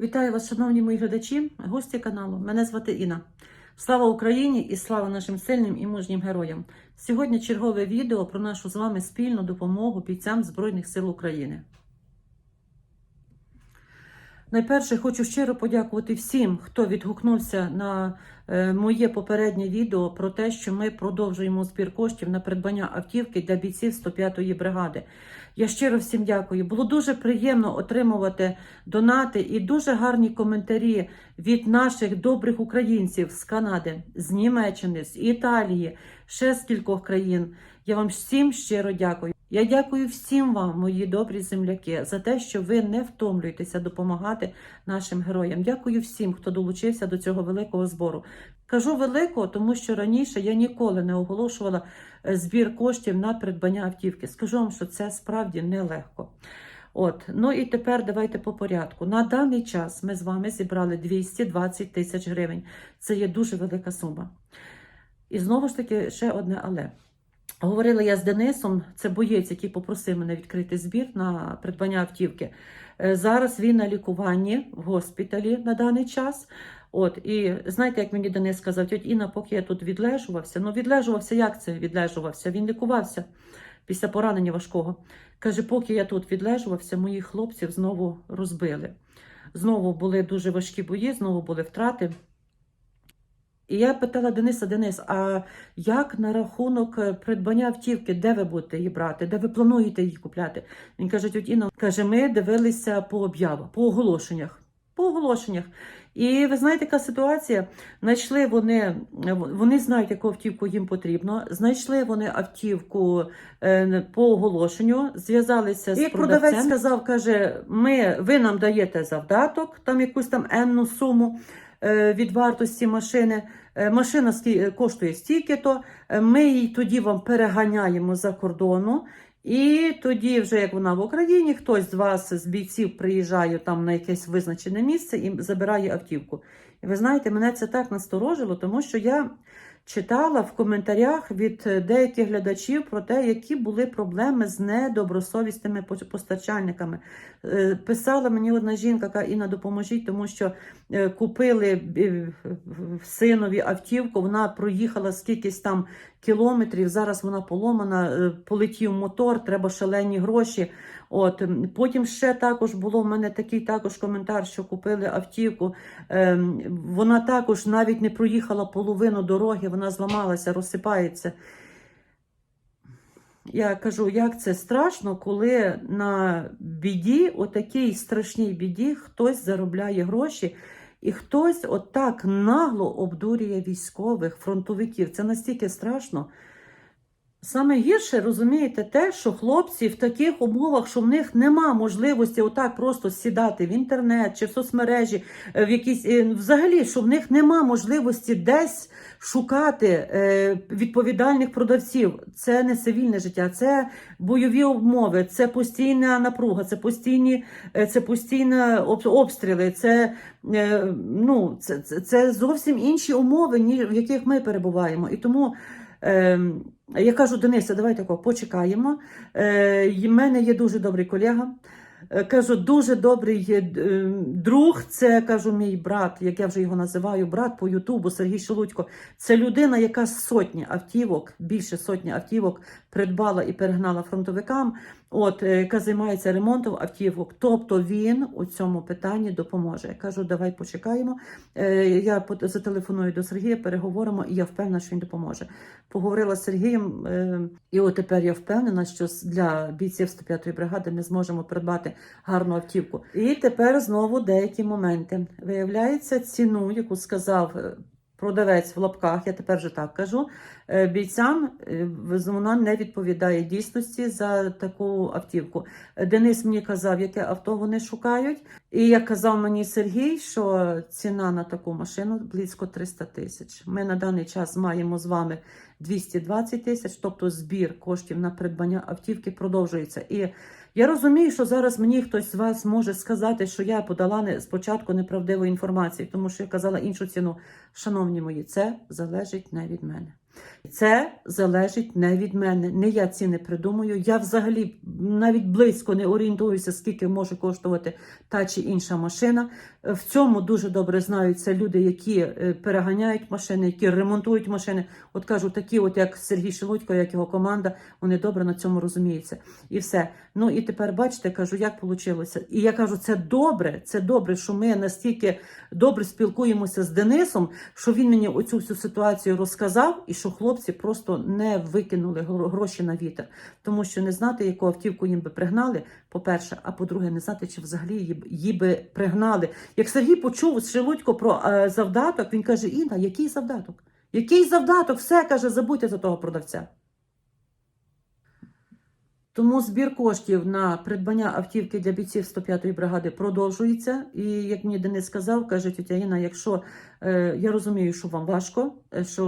Вітаю вас, шановні мої глядачі, гості каналу. Мене звати Інна. Слава Україні і слава нашим сильним і мужнім героям. Сьогодні чергове відео про нашу з вами спільну допомогу бійцям Збройних сил України. Найперше хочу щиро подякувати всім, хто відгукнувся на е, моє попереднє відео про те, що ми продовжуємо збір коштів на придбання автівки для бійців 105-ї бригади. Я щиро всім дякую. Було дуже приємно отримувати донати і дуже гарні коментарі від наших добрих українців з Канади, з Німеччини, з Італії, ще з кількох країн. Я вам всім щиро дякую. Я дякую всім вам, мої добрі земляки, за те, що ви не втомлюєтеся допомагати нашим героям. Дякую всім, хто долучився до цього великого збору. Кажу великого, тому що раніше я ніколи не оголошувала е, збір коштів на придбання автівки. Скажу вам, що це справді нелегко. От, ну і тепер давайте по порядку. На даний час ми з вами зібрали 220 тисяч гривень. Це є дуже велика сума. І знову ж таки, ще одне але. Говорила я з Денисом, це боєць, який попросив мене відкрити збір на придбання автівки. Е, Зараз він на лікуванні в госпіталі на даний час. От, і знаєте, як мені Денис сказав, тьоть Інна, поки я тут відлежувався. Ну, відлежувався, як це відлежувався? Він лікувався після поранення важкого. Каже, поки я тут відлежувався, моїх хлопців знову розбили. Знову були дуже важкі бої, знову були втрати. І я питала Дениса, Денис, а як на рахунок е, придбання автівки, де ви будете її брати, де ви плануєте її купляти? Він каже, тьоть Інна, каже, ми дивилися по об'явах, по оголошеннях. По оголошеннях. І ви знаєте, яка ситуація? Знайшли вони, вони знають, яку автівку їм потрібно. Знайшли вони автівку е, по оголошенню, зв'язалися з І продавцем. продавець сказав, каже, ми, ви нам даєте завдаток, там якусь там енну суму е, від вартості машини. Е, Машина коштує стільки-то, е, ми її тоді вам переганяємо за кордону. І тоді, вже як вона в Україні, хтось з вас, з бійців, приїжджає там на якесь визначене місце і забирає автівку. І ви знаєте, мене це так насторожило, тому що я читала в коментарях від е, деяких глядачів про те, які були проблеми з недобросовісними постачальниками. Е, Писала мені одна жінка, яка Інна, допоможіть, тому що е, купили синові автівку, вона проїхала скількись там кілометрів, зараз вона поломана, е, полетів мотор, треба шалені гроші. От Потім ще також було в мене такий також коментар, що купили автівку. Ем, Вона також навіть не проїхала половину дороги, вона зламалася, розсипається. Я кажу, як це страшно, коли на біді, отакій страшній біді, хтось заробляє гроші, і хтось отак нагло обдурює військових, фронтовиків. Це настільки страшно. Саме гірше розумієте те, що хлопці в таких умовах, що в них нема можливості отак просто сідати в інтернет чи в соцмережі, е, в якісь е, взагалі, що в них нема можливості десь шукати е, відповідальних продавців. Це не цивільне життя, це бойові умови, це постійна напруга, це постійні, це постійні обстріли, це, ну, це, це, зовсім інші умови, ні, в яких ми перебуваємо. І тому. Е, я кажу, Дениса, давай тако, почекаємо. У мене є дуже добрий колега. Е, Кажу, дуже добрий е, друг. Це кажу, мій брат, як я вже його називаю, брат по Ютубу Сергій Шелудько. Це людина, яка сотні автівок, більше сотні автівок придбала і перегнала фронтовикам. От е, яка займається ремонтом автівок. Тобто він у цьому питанні допоможе. Я кажу, давай почекаємо. Е, Я зателефоную до Сергія, переговоримо, і я впевнена, що він допоможе. Поговорила з Сергієм, е, і от тепер я впевнена, що для бійців 105-ї бригади ми зможемо придбати гарну автівку. І тепер знову деякі моменти. Виявляється, ціну, яку сказав. Продавець в лапках, я тепер вже так кажу. е, Бійцям е, вона не відповідає дійсності за таку автівку. Денис мені казав, яке авто вони шукають. І як казав мені Сергій, що ціна на таку машину близько 300 тисяч. Ми на даний час маємо з вами 220 тисяч, тобто збір коштів на придбання автівки продовжується. І я розумію, що зараз мені хтось з вас може сказати, що я подала не, спочатку неправдиву інформацію, тому що я казала іншу ціну. Шановні мої, це залежить не від мене. Це залежить не від мене. Не я ціни придумую. Я взагалі навіть близько не орієнтуюся, скільки може коштувати та чи інша машина. В цьому дуже добре знаються люди, які е, переганяють машини, які ремонтують машини. От кажу, такі, от як Сергій Шелудько, як його команда, вони добре на цьому розуміються. І все. Ну і тепер бачите, кажу, як вийшло. І я кажу, це добре, це добре, що ми настільки добре спілкуємося з Денисом, що він мені оцю всю ситуацію розказав, і що хлопці просто не викинули гроші на вітер. Тому що не знати, яку автівку їм би пригнали, по-перше, а по-друге, не знати, чи взагалі її, її би пригнали. Як Сергій почув з Шелудько про е, завдаток, він каже: Інна, який завдаток? Який завдаток? Все каже, забудьте за того продавця. Тому збір коштів на придбання автівки для бійців 105-ї бригади продовжується. І як мені Денис сказав, каже тетя Інна, якщо е, я розумію, що вам важко, е, що,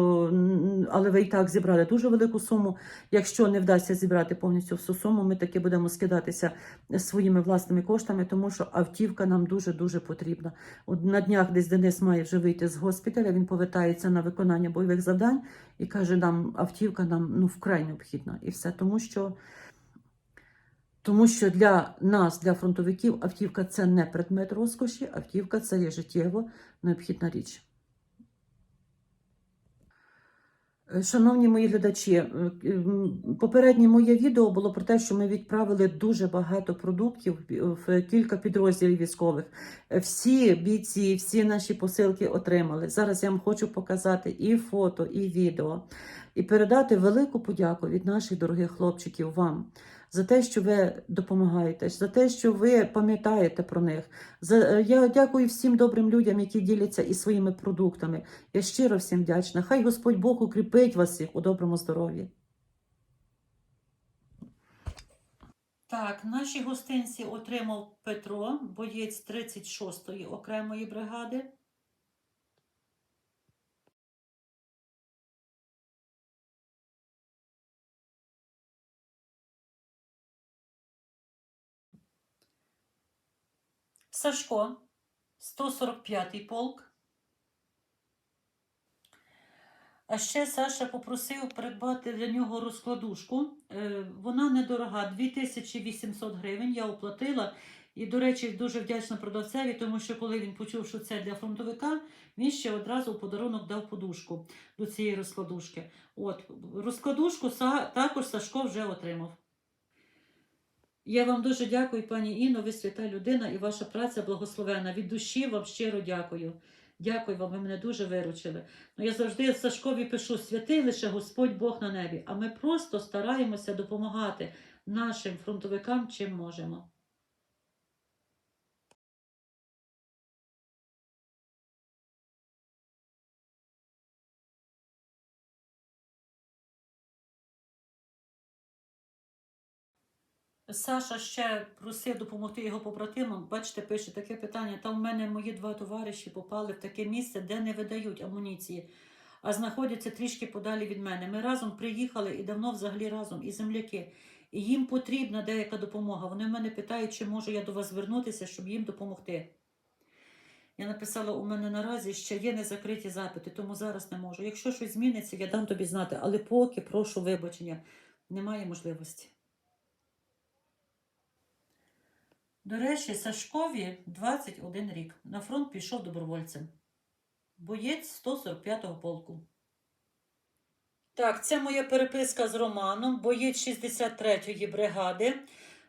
але ви і так зібрали дуже велику суму. Якщо не вдасться зібрати повністю всю суму, ми таки будемо скидатися своїми власними коштами, тому що автівка нам дуже дуже потрібна. От на днях десь Денис має вже вийти з госпіталя. Він повертається на виконання бойових завдань і каже: нам автівка нам ну вкрай необхідна, і все тому, що. Тому що для нас, для фронтовиків, автівка це не предмет розкоші, автівка це є життєво необхідна річ. Е, Шановні мої глядачі, е, попереднє моє відео було про те, що ми відправили дуже багато продуктів в кілька підрозділів військових. Е, Всі бійці, всі наші посилки отримали. Зараз я вам хочу показати і фото, і відео, і передати велику подяку від наших дорогих хлопчиків вам за те, що ви допомагаєте, за те, що ви пам'ятаєте про них. За е, я дякую всім добрим людям, які діляться і своїми продуктами. Я щиро всім вдячна. Хай Господь Бог укріпить вас всіх у доброму здоров'ї. Так, наші гостинці отримав Петро, боєць 36-ї окремої бригади. Сашко, 145-й полк. А ще Саша попросив придбати для нього розкладушку. Е, Вона недорога, 2800 гривень. Я оплатила. І, до речі, дуже вдячна продавцеві, тому що коли він почув, що це для фронтовика, він ще одразу в подарунок дав подушку до цієї розкладушки. От, розкладушку також Сашко вже отримав. Я вам дуже дякую, пані Інно, ви свята людина і ваша праця благословена. Від душі вам щиро дякую. Дякую вам, ви мене дуже виручили. Ну, я завжди Сашкові пишу: святий лише Господь Бог на небі. А ми просто стараємося допомагати нашим фронтовикам, чим можемо. Саша ще просив допомогти його побратимам. Бачите, пише таке питання. Там в мене мої два товариші попали в таке місце, де не видають амуніції, а знаходяться трішки подалі від мене. Ми разом приїхали і давно взагалі разом, і земляки. І їм потрібна деяка допомога. Вони в мене питають, чи можу я до вас звернутися, щоб їм допомогти. Я написала, у мене наразі ще є незакриті запити, тому зараз не можу. Якщо щось зміниться, я дам тобі знати, але поки прошу вибачення, немає можливості. До речі, Сашкові 21 рік. На фронт пішов добровольцем. Боєць 145-го полку. Так, це моя переписка з Романом, боєць 63-ї бригади.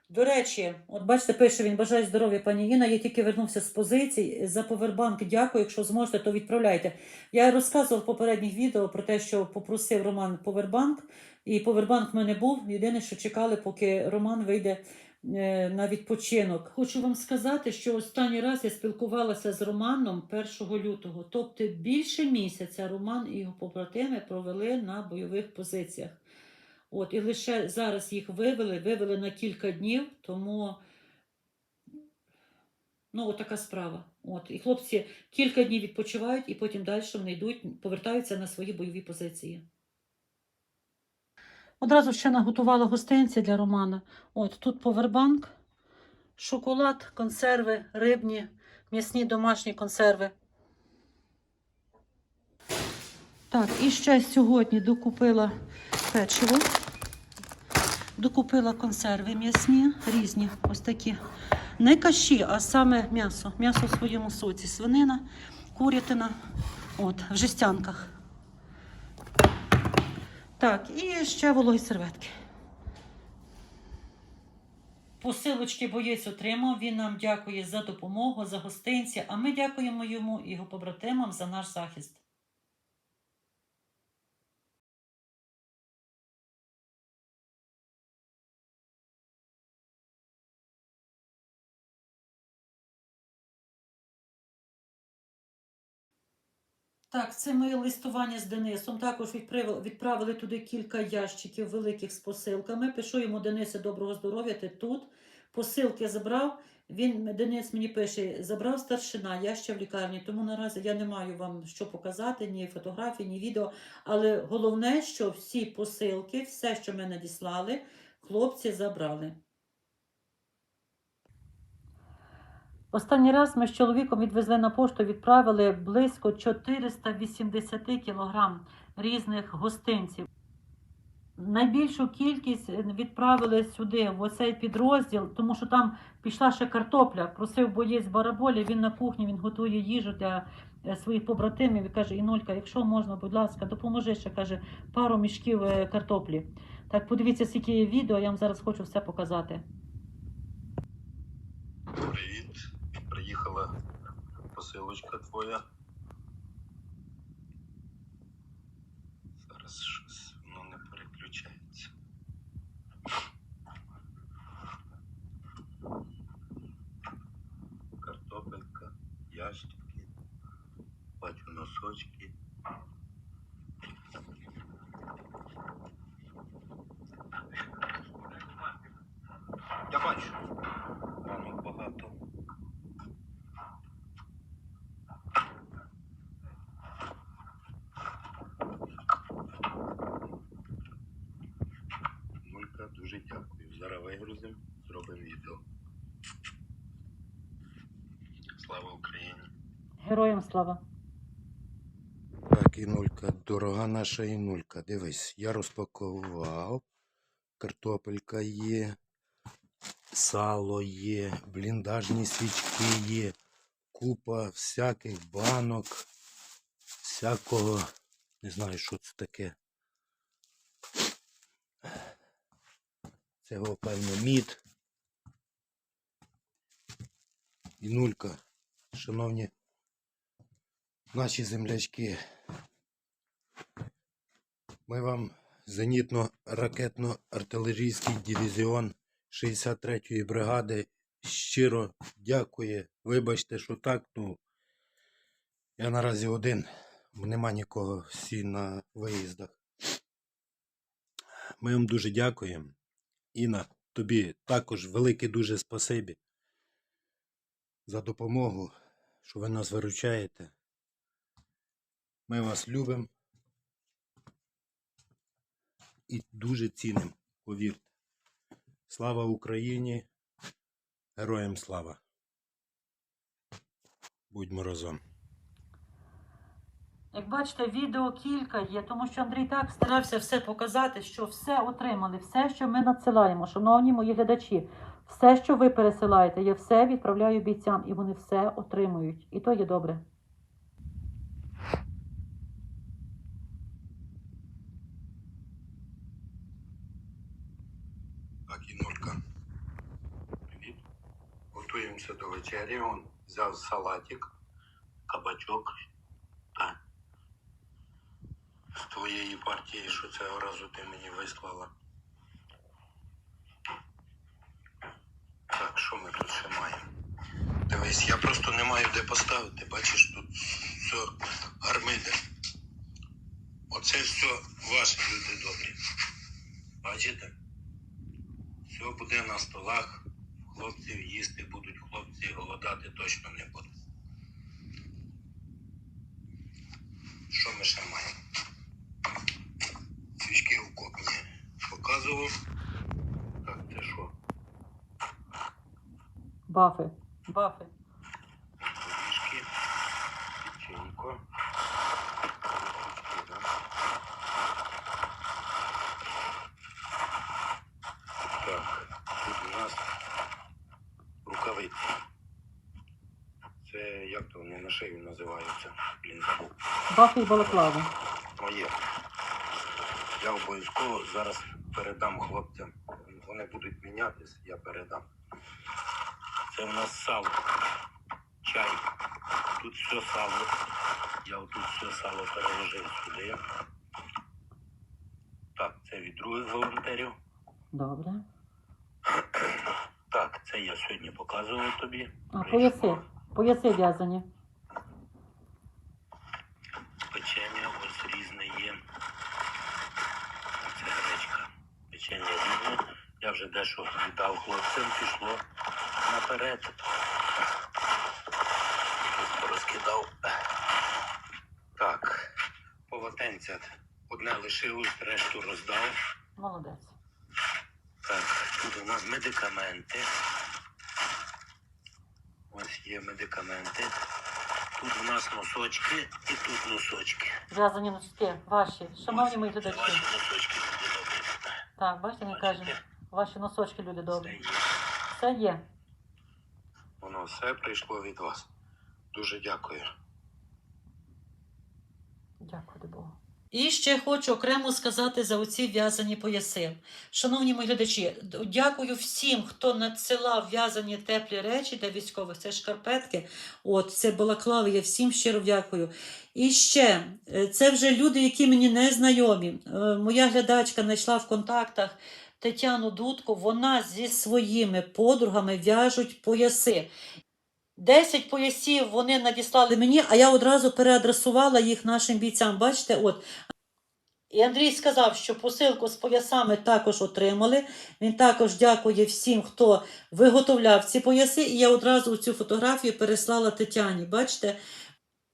До речі, от бачите, пише він, бажаю здоров'я, пані Іна. Я тільки вернувся з позицій. За повербанк дякую. Якщо зможете, то відправляйте. Я розказував в попередніх відео про те, що попросив Роман повербанк, і повербанк в мене був. Єдине, що чекали, поки Роман вийде на відпочинок. Хочу вам сказати, що останній раз я спілкувалася з Романом 1 лютого, тобто більше місяця Роман і його побратими провели на бойових позиціях. От, і лише зараз їх вивели, вивели на кілька днів, тому ну, така справа. От, і хлопці кілька днів відпочивають, і потім далі вони йдуть, повертаються на свої бойові позиції. Одразу ще наготувала гостинці для Романа. От тут повербанк, шоколад, консерви, рибні, м'ясні домашні консерви. Так, і ще сьогодні докупила печиво. Докупила консерви м'ясні, різні, ось такі. Не каші, а саме м'ясо. М'ясо в своєму соці. Свинина, курятина. От, в жестянках. Так, і ще вологі серветки. Посилочки боєць отримав. Він нам дякує за допомогу, за гостинці, а ми дякуємо йому і його побратимам за наш захист. Так, це моє листування з Денисом. Також відправили, туди кілька ящиків великих з посилками. Пишу йому Денисе, доброго здоров'я, ти тут. Посилки забрав. Він Денис мені пише: забрав старшина, я ще в лікарні. Тому наразі я не маю вам що показати, ні фотографій, ні відео. Але головне, що всі посилки, все, що ми надіслали, хлопці забрали. Останній раз ми з чоловіком відвезли на пошту, відправили близько 480 кілограм різних гостинців. Найбільшу кількість відправили сюди, в оцей підрозділ, тому що там пішла ще картопля. Просив боєць бараболі, він на кухні, він готує їжу для е, своїх побратимів і каже: Інулька, якщо можна, будь ласка, допоможи ще каже, пару мішків е, картоплі. Так, подивіться, скільки є відео, я вам зараз хочу все показати. Привіт. Приїхала посилочка твоя. Зараз щось воно не переключається. Картопелька, ящики, бачу носочки. Я бачу. Воно багато. Мулька, дуже дякую. Зараз вигрузимо, зробимо відео. Слава Україні! Героям слава! Так, Інулька, дорога наша Інулька. Дивись, я розпакував. Картопелька є, сало є, бліндажні свічки є, купа всяких банок, всякого, не знаю, що це таке. Це його, певно, мід. Інулька, шановні наші землячки. Ми вам зенітно-ракетно-артилерійський дивізіон 63-ї бригади щиро дякує. Вибачте, що так. Ну, я наразі один, нема нікого, всі на виїздах. Ми вам дуже дякуємо. Інна, тобі також велике дуже спасибі за допомогу, що ви нас виручаєте. Ми вас любимо і дуже цінимо, повірте. Слава Україні! Героям слава! Будьмо разом! Як бачите, відео кілька є, тому що Андрій так старався все показати, що все отримали, все, що ми надсилаємо, шановні мої глядачі, все, що ви пересилаєте, я все відправляю бійцям, і вони все отримують. І то є добре. Так, Інулька. Привіт. Готуємося до вечері. Он взяв салатик, кабачок та з твоєї партії, що цього разу ти мені вислала. Так, що ми тут ще маємо? Дивись, я просто не маю де поставити. Бачиш, тут все гармиде. Оце все ваші люди добрі. Бачите? Все буде на столах. Хлопців їсти будуть, хлопці голодати точно не будуть. Що ми ще маємо? Свічки окопні. Показував. Так, це що? Бафи. Бафи. Як то вони на шиї називаються? Блін, забув. Бафи і балаклави. Моє. Я обов'язково зараз передам хлопцям. Вони будуть мінятись, я передам. Це в нас сало. Чай. Тут все сало. Я отут все сало переложив сюди. Так, це від других волонтерів. Добре. Я сьогодні показував тобі. А пояси. Пояси в'язані. Печення ось різне є. Це гречка. Печення різне. Я вже дещо віддав хлопцям, пішло наперед. Ось порозкидав. Так, полотенця. Одне лишилось, решту роздав. Молодець. Так, тут у нас медикаменти. Є медикаменти. Тут у нас носочки і тут носочки. В'язані носки ваші. Шановні мої глядачі. ваші носочки люди добрі. Так, бачите, ми кажемо. Ваші носочки, люди добрі. Все є. Воно все прийшло від вас. Дуже дякую. Дякую. І ще хочу окремо сказати за оці в'язані пояси. Шановні мої глядачі, дякую всім, хто надсилав в'язані теплі речі для військових. Це шкарпетки, от це балаклави. Я всім щиро дякую. І ще е, це вже люди, які мені не знайомі. Е, Моя глядачка знайшла в контактах Тетяну Дудку. Вона зі своїми подругами в'яжуть пояси. Десять поясів вони надіслали мені, а я одразу переадресувала їх нашим бійцям. Бачите, от. І Андрій сказав, що посилку з поясами також отримали. Він також дякує всім, хто виготовляв ці пояси. І я одразу цю фотографію переслала Тетяні. Бачите?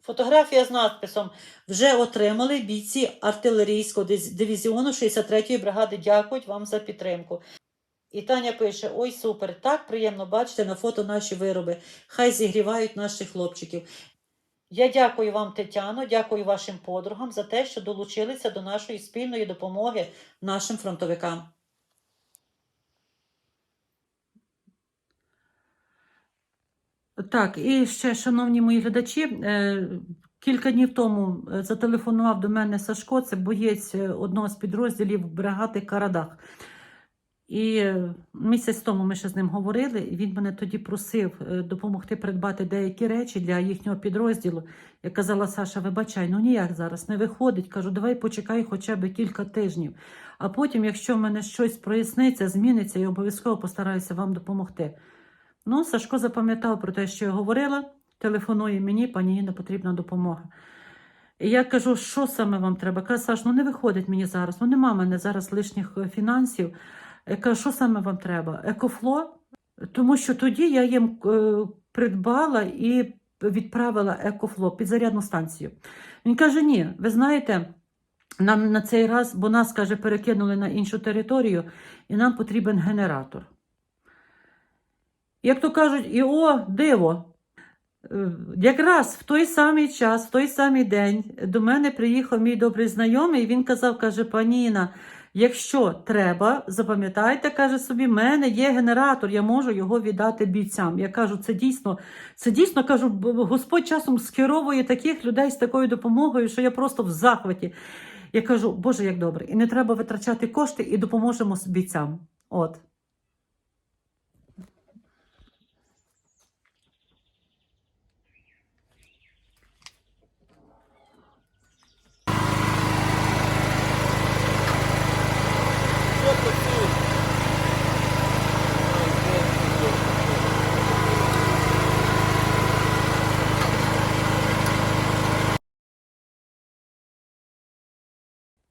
Фотографія з надписом вже отримали бійці артилерійського дивізіону 63-ї бригади. Дякують вам за підтримку. І Таня пише: Ой, супер! Так приємно бачити на фото наші вироби. Хай зігрівають наших хлопчиків. Я дякую вам, Тетяно, дякую вашим подругам за те, що долучилися до нашої спільної допомоги нашим фронтовикам. Так, і ще, шановні мої глядачі, е, кілька днів тому е, зателефонував до мене Сашко, це боєць е, одного з підрозділів бригади Карадах. І е, місяць тому ми ще з ним говорили, і він мене тоді просив е, допомогти придбати деякі речі для їхнього підрозділу. Я казала, Саша, вибачай, ну ніяк зараз не виходить. Кажу, давай почекай хоча б кілька тижнів. А потім, якщо в мене щось проясниться, зміниться, я обов'язково постараюся вам допомогти. Ну, Сашко запам'ятав про те, що я говорила, телефонує мені, пані Інна, потрібна допомога. І я кажу, що саме вам треба? Каже, Саш, ну не виходить мені зараз, ну нема мене зараз лишніх е, фінансів. Я кажу, що саме вам треба? Екофло? Тому що тоді я їм е, придбала і відправила екофло під зарядну станцію. Він каже: ні, ви знаєте, нам на цей раз, бо нас, каже, перекинули на іншу територію, і нам потрібен генератор. Як то кажуть, і о, диво. Е, Якраз в той самий час, в той самий день до мене приїхав мій добрий знайомий, і він казав, каже, пані Інна, якщо треба, запам'ятайте, каже собі, в мене є генератор, я можу його віддати бійцям. Я кажу, це дійсно, це дійсно кажу, Господь часом скеровує таких людей з такою допомогою, що я просто в захваті. Я кажу, Боже, як добре, і не треба витрачати кошти, і допоможемо бійцям. От.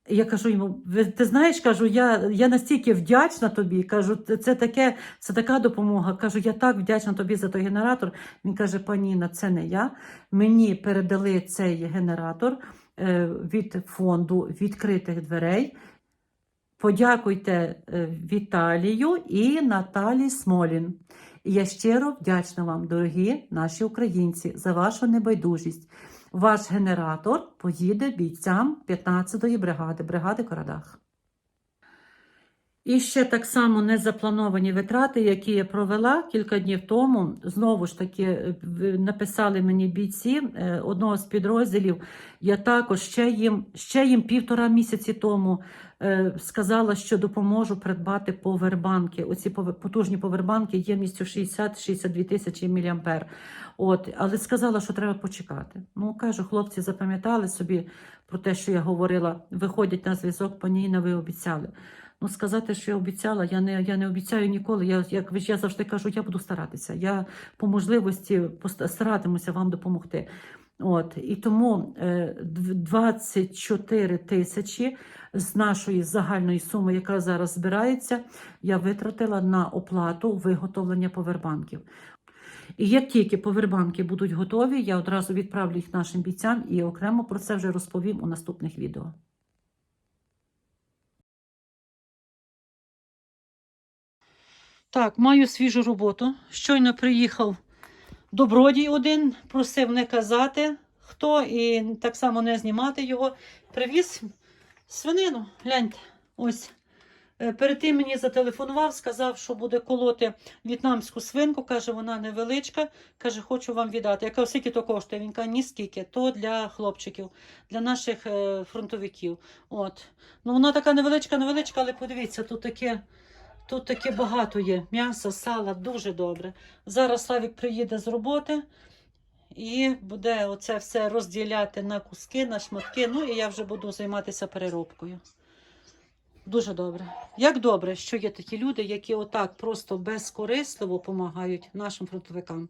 Я кажу йому, ти знаєш, кажу, я, я настільки вдячна тобі. Кажу, «Це- таке, це така допомога. Кажу, я так вдячна тобі за той генератор. Він каже: Паніна, це не я. Мені передали цей генератор е, від фонду відкритих дверей. Подякуйте е, Віталію і Наталі Смолін. І я щиро вдячна вам, дорогі наші українці, за вашу небайдужість. Ваш генератор поїде бійцям 15-ї бригади, бригади Карадах. І ще так само незаплановані витрати, які я провела кілька днів тому. Знову ж таки, е, написали мені бійці е, одного з підрозділів. Я також ще їм, ще їм півтора місяці тому сказала, що допоможу придбати повербанки. Оці потужні повербанки ємністю 60-62 тисячі міліампер. От, але сказала, що треба почекати. Ну кажу, хлопці запам'ятали собі про те, що я говорила. Виходять на зв'язок, пані Інна, ви обіцяли. Ну, сказати, що я обіцяла, я не, я не обіцяю ніколи. Я, як ви ж- я завжди кажу, я буду старатися. Я по можливості старатимуся вам допомогти. От, і тому е, 24 тисячі з нашої загальної суми, яка зараз збирається, я витратила на оплату виготовлення повербанків. І як тільки повербанки будуть готові, я одразу відправлю їх нашим бійцям і окремо про це вже розповім у наступних відео. Так, маю свіжу роботу. Щойно приїхав добродій один, просив не казати хто і так само не знімати його. Привіз свинину. Гляньте, ось. Е, Перед тим мені зателефонував, сказав, що буде колоти в'єтнамську свинку. Каже, вона невеличка. Каже, хочу вам віддати. Я кажу, скільки то коштує? Він каже, ні скільки. То для хлопчиків, для наших е, фронтовиків. От. Ну, вона така невеличка, невеличка, але подивіться, тут таке. Тут таке багато є. М'ясо, сала, дуже добре. Зараз Славік приїде з роботи і буде оце все розділяти на куски, на шматки. Ну і я вже буду займатися переробкою. Дуже добре. Як добре, що є такі люди, які отак просто безкорисливо допомагають нашим фронтовикам.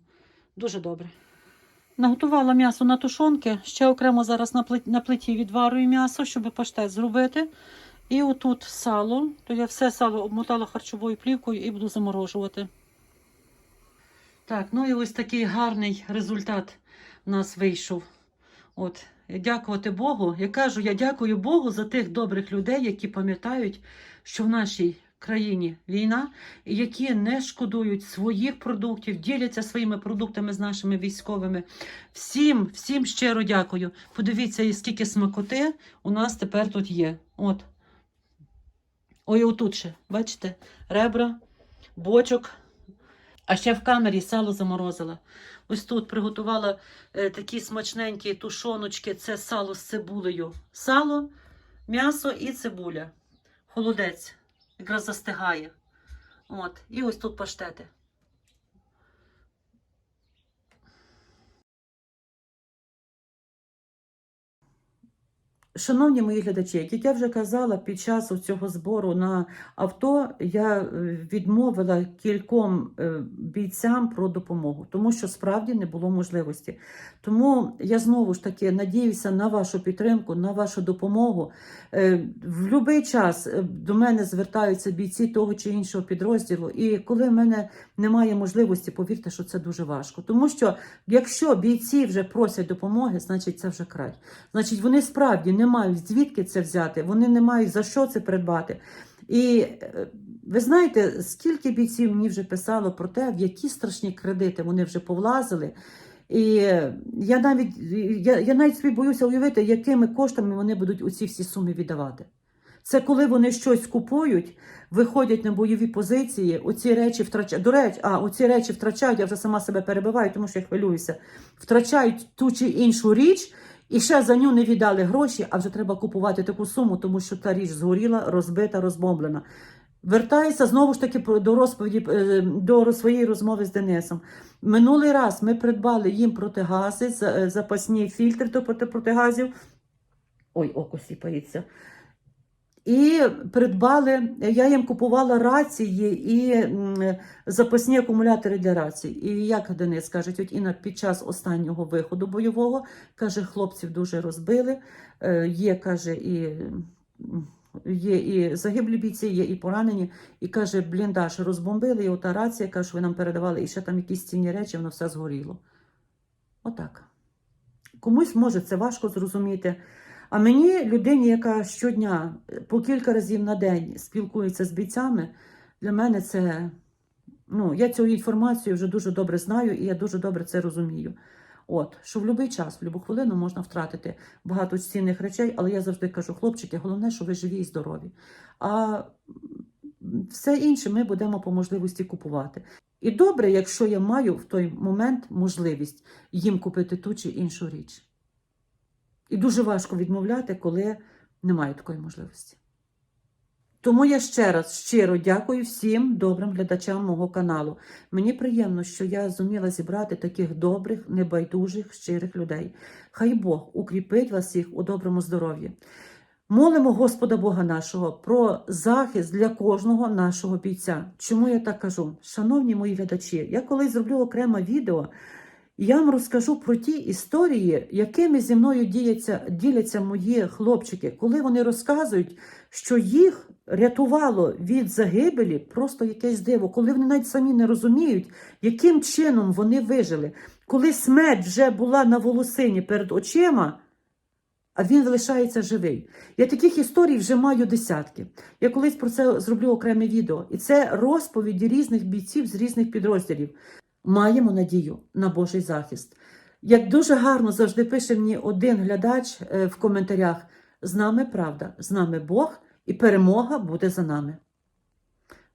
Дуже добре. Наготувала м'ясо на тушонки. Ще окремо зараз на плиті, відварую м'ясо, щоб паштет зробити. І отут сало. То я все сало обмотала харчовою плівкою і буду заморожувати. Так, ну і ось такий гарний результат у нас вийшов. От, дякувати Богу. Я кажу, я дякую Богу за тих добрих людей, які пам'ятають, що в нашій країні війна, і які не шкодують своїх продуктів, діляться своїми продуктами з нашими військовими. Всім, всім щиро дякую. Подивіться, скільки смакоти у нас тепер тут є. От. Ой, отут ще, бачите, ребра, бочок. А ще в камері сало заморозила. Ось тут приготувала е, такі смачненькі тушоночки. Це сало з цибулею. Сало, м'ясо і цибуля. Холодець. Якраз застигає. От. І ось тут паштети. Шановні мої глядачі, як я вже казала, під час цього збору на авто я е, відмовила кільком е, бійцям про допомогу, тому що справді не було можливості. Тому я знову ж таки надіюся на вашу підтримку, на вашу допомогу. Е, В будь-який час до мене звертаються бійці того чи іншого підрозділу, і коли в мене немає можливості, повірте, що це дуже важко. Тому що якщо бійці вже просять допомоги, значить це вже край. Значить, вони справді не мають звідки це взяти, вони не мають за що це придбати. І е, ви знаєте, скільки бійців мені вже писало про те, в які страшні кредити вони вже повлазили. І я навіть, я, я навіть собі боюся уявити, якими коштами вони будуть у ці всі суми віддавати. Це коли вони щось купують, виходять на бойові позиції, оці речі втрачають. До речі, а оці речі втрачають, я вже сама себе перебиваю, тому що я хвилююся. Втрачають ту чи іншу річ, і ще за нього не віддали гроші, а вже треба купувати таку суму, тому що та річ згоріла, розбита, розбомблена. Вертаюся знову ж таки до розповіді е, до своєї розмови з Денисом. Минулий раз ми придбали їм протигази, е, запасні фільтри до проти- протигазів. Ой, око сіпається. І придбали, я їм купувала рації і запасні акумулятори для рацій. І як Денис каже, тьоть Інна під час останнього виходу бойового каже, хлопців дуже розбили. Е, Є, каже, і є і загиблі бійці, є і поранені. І каже, бліндаж розбомбили, і ота рація, каже, ви нам передавали, і ще там якісь цінні речі, воно все згоріло. Отак. Комусь може це важко зрозуміти. А мені, людині, яка щодня е, по кілька разів на день спілкується з бійцями, для мене це. Ну, я цю інформацію вже дуже добре знаю і я дуже добре це розумію. От, що в будь-який час, в будь-яку хвилину можна втратити багато цінних речей, але я завжди кажу, хлопчики, головне, що ви живі і здорові. А все інше ми будемо по можливості купувати. І добре, якщо я маю в той момент можливість їм купити ту чи іншу річ. І дуже важко відмовляти, коли немає такої можливості. Тому я ще раз щиро дякую всім добрим глядачам мого каналу. Мені приємно, що я зуміла зібрати таких добрих, небайдужих, щирих людей. Хай Бог укріпить вас всіх у доброму здоров'ї. Молимо Господа Бога нашого про захист для кожного нашого бійця. Чому я так кажу? Шановні мої глядачі, я колись зроблю окреме відео, я вам розкажу про ті історії, якими зі мною діляться, діляться мої хлопчики, коли вони розказують, що їх рятувало від загибелі просто якесь диво, коли вони навіть самі не розуміють, яким чином вони вижили. Коли смерть вже була на волосині перед очима, а він залишається живий. Я таких історій вже маю десятки. Я колись про це зроблю окреме відео. І це розповіді різних бійців з різних підрозділів. Маємо надію на Божий захист. Як дуже гарно завжди пише мені один глядач е, в коментарях: з нами правда, з нами Бог, і перемога буде за нами.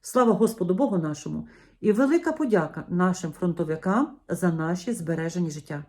Слава Господу Богу нашому! І велика подяка нашим фронтовикам за наші збережені життя.